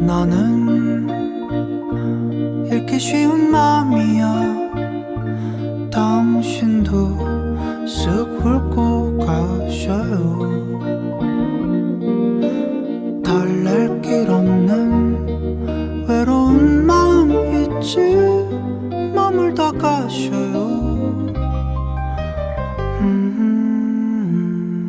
나는 읽기 쉬운 마음이야. 당신도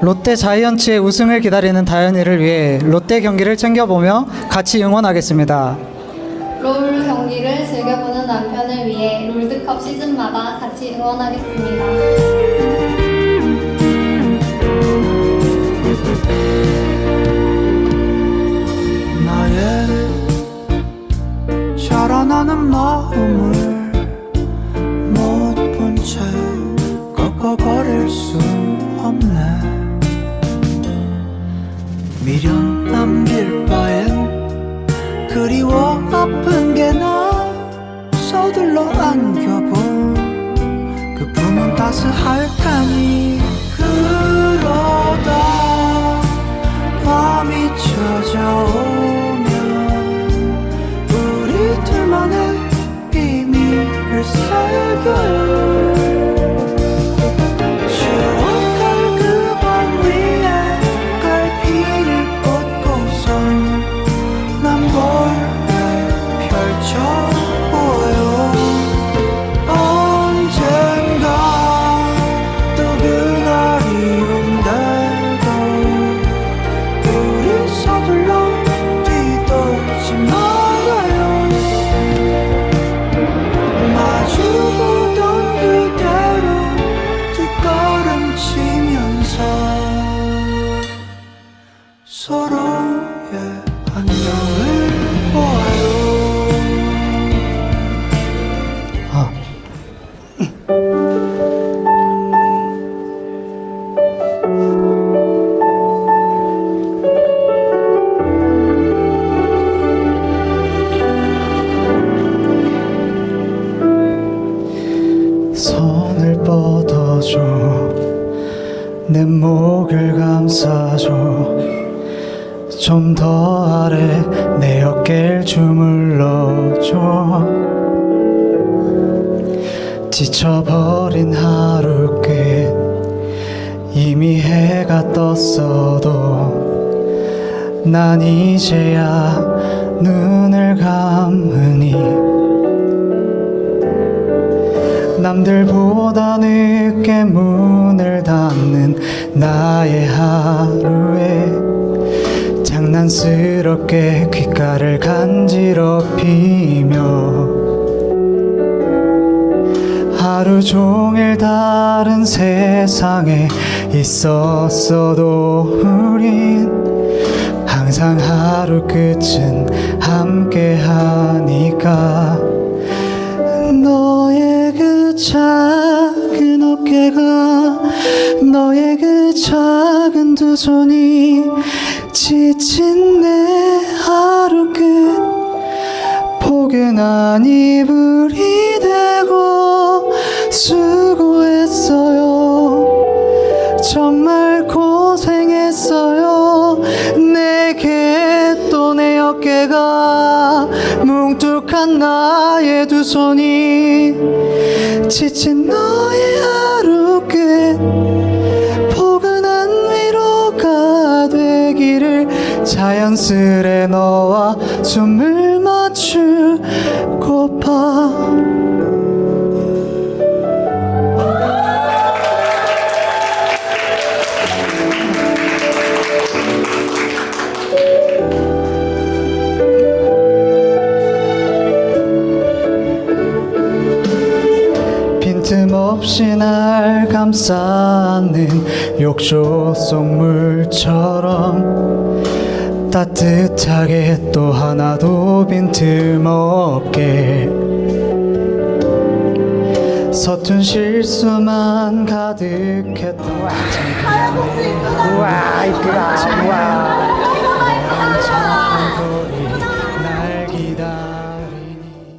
롯데 자이언츠의 우승을 기다리는 다현이를 위해 롯데 경기를 챙겨보며 같이 응원하겠습니다. 롤 경기를 즐겨보는 남편을 위해 롤드컵 시즌마다 같이 응원하겠습니다. 나의 자라나는 마음을 못 본 채 꺾어버릴 수 없네 미련 남길 바엔 그리워 아픈 게 나. 서둘러 안겨본 그 품은 따스할 테니 서로의 안녕을 보아요. 아, 손을 뻗어줘. 내 목을 감싸줘 좀 더 아래 내 어깨를 주물러줘. 지쳐버린 하루 끝 이미 해가 떴어도 난 이제야 눈을 감으니 남들보다 늦게 문을 닫는 나의 하루에 장난스럽게 귓가를 간지럽히며 하루 종일 다른 세상에 있었어도 우린 항상 하루 끝은 함께 하니까 너의 그 작은 어깨가 너의 그 작은 두 손이 지친 내 하루 끝 포근한 이불이 되고 수고했어요. 정말 고생했어요. 내게 또 내 어깨가 뭉툭한 나의 두 손이 지친 너의 하루 끝 자연스레 너와 숨을 맞추고파. 틈없이 날 감싸는 욕조 속물처럼 따뜻하게 또 하나도 빈틈없게 서툰 실수만 가득했던 우와 이쁘다. 우와